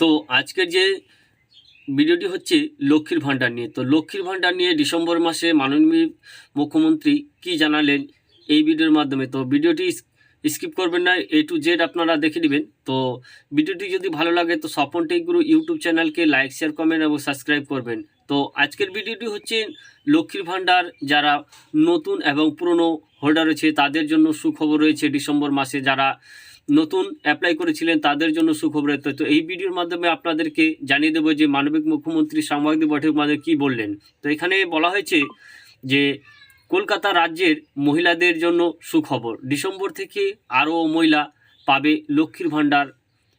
তো আজকের যে ভিডিওটি হচ্ছে লক্ষ্মীর ভাণ্ডার নিয়ে। তো লক্ষ্মীর ভাণ্ডার নিয়ে ডিসেম্বর মাসে মাননীয় মুখ্যমন্ত্রী কি জানালেন এই ভিডিওর মাধ্যমে? তো ভিডিওটি স্কিপ করবেন না, এ টু জেড আপনারা দেখে নেবেন। তো ভিডিওটি যদি ভালো লাগে তো স্বপন টেক গুরু ইউটিউব চ্যানেলকে লাইক, শেয়ার, কমেন্ট এবং সাবস্ক্রাইব করবেন। তো আজকের ভিডিওটি হচ্ছে লক্ষ্মীর ভাণ্ডার যারা নতুন এবং পুরনো হোল্ডার রয়েছে তাদের জন্য সুখবর রয়েছে ডিসেম্বর মাসে যারা নতুন অ্যাপ্লাই করেছিলেন, তাদের জন্য সুখবর রয়েছে তো এই ভিডিওর মাধ্যমে আপনাদেরকে জানিয়ে দেবো যে মানবিক মুখ্যমন্ত্রী সাংবাদিক বৈঠক মাধ্যমে কী বললেন। তো এখানে বলা হয়েছে যে কলকাতা রাজ্যের মহিলাদের জন্য সুখবর। ডিসেম্বর থেকে আরও মহিলা পাবে লক্ষ্মীর ভাণ্ডার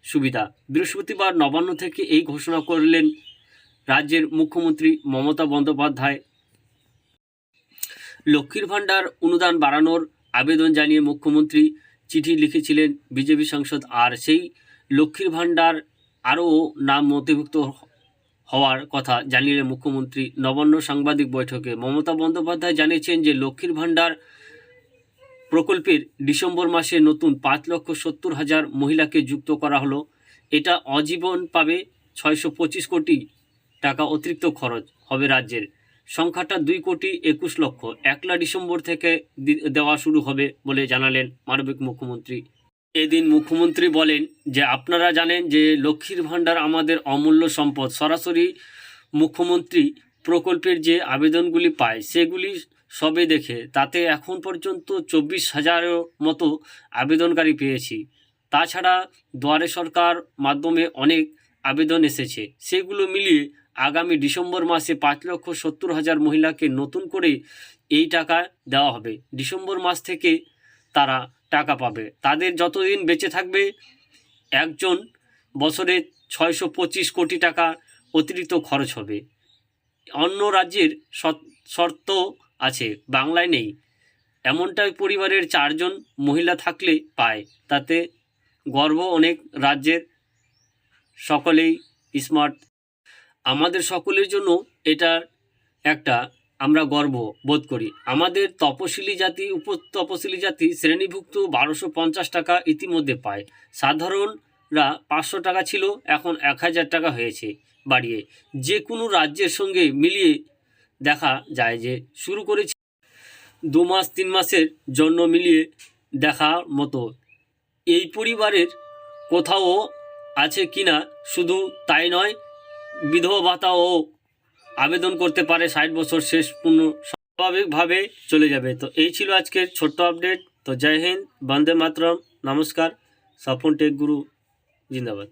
সুবিধা। বৃহস্পতিবার নবান্ন থেকে এই ঘোষণা করলেন রাজ্যের মুখ্যমন্ত্রী মমতা বন্দ্যোপাধ্যায়। লক্ষ্মীর ভাণ্ডার অনুদান বাড়ানোর আবেদন জানিয়ে মুখ্যমন্ত্রী চিঠি লিখেছিলেন বিজেপি সাংসদ আর সেই লক্ষ্মীর ভাণ্ডার আরও নাম নথিভুক্ত হওয়ার কথা জানিয়ে মুখ্যমন্ত্রী। নবান্ন সাংবাদিক বৈঠকে মমতা বন্দ্যোপাধ্যায় জানিয়েছেন যে লক্ষ্মীর ভাণ্ডার প্রকল্পের ডিসেম্বর মাসে নতুন পাঁচ লক্ষ সত্তর হাজার মহিলাকে যুক্ত করা হলো। এটা অজীবন পাবে ছয়শো পঁচিশ কোটি টাকা অতিরিক্ত খরচ হবে রাজ্যের। সংখ্যাটা দুই কোটি একুশ লক্ষ। একলা ডিসেম্বর থেকে দেওয়া শুরু হবে বলে জানালেন মানবিক মুখ্যমন্ত্রী। এদিন মুখ্যমন্ত্রী বলেন যে, আপনারা জানেন যে, লক্ষ্মীর ভাণ্ডার আমাদের অমূল্য সম্পদ। সরাসরি মুখ্যমন্ত্রী প্রকল্পের যে আবেদনগুলি পায়, সেগুলি সবে দেখে, তাতে এখন পর্যন্ত চব্বিশ হাজারের মতো আবেদনকারী পেয়েছি। তাছাড়া, দুয়ারে সরকার মাধ্যমে অনেক আবেদন এসেছে। সেগুলো মিলিয়ে আগামী ডিসেম্বর মাসে পাঁচ লক্ষ সত্তর হাজার মহিলাকে নতুন করে এই টাকা দেওয়া হবে। ডিসেম্বর মাস থেকে তারা টাকা পাবে। তাদের যতদিন বেঁচে থাকবে, একজন বছরে ছয়শো পঁচিশ কোটি টাকা অতিরিক্ত খরচ হবে। অন্য রাজ্যের শর্ত আছে, বাংলায় নেই। এমনটাই পরিবারের চারজন মহিলা থাকলে পায়। তাতে গর্ব অনেক রাজ্যের সকলেই স্মার্ট আমাদের সকলের জন্য এটা একটা আমরা গর্ব বোধ করি। আমাদের তপশিলি জাতি উপ তপশিলি জাতি শ্রেণীভুক্ত বারোশো পঞ্চাশ টাকা ইতিমধ্যে পায়। সাধারণরা পাঁচশো টাকা ছিল, এখন এক হাজার টাকা হয়েছে বাড়িয়ে। যে কোনো রাজ্যের সঙ্গে মিলিয়ে দেখা যায় যে শুরু করেছে দু মাস, তিন মাসের জন্য মিলিয়ে দেখার মতো। এই পরিবারের কোথাও আছে কিনা শুধু তাই নয় বিধবা ভাতাও আবেদন করতে পারে, ষাট বছর শেষ পূর্ণ, স্বাভাবিকভাবে চলে যাবে। তো এই ছিল আজকের ছোট্ট আপডেট। তো জয় হিন্দ, বন্দে মাতরম, নমস্কার। সাফন টেক গুরু, জিন্দাবাদ।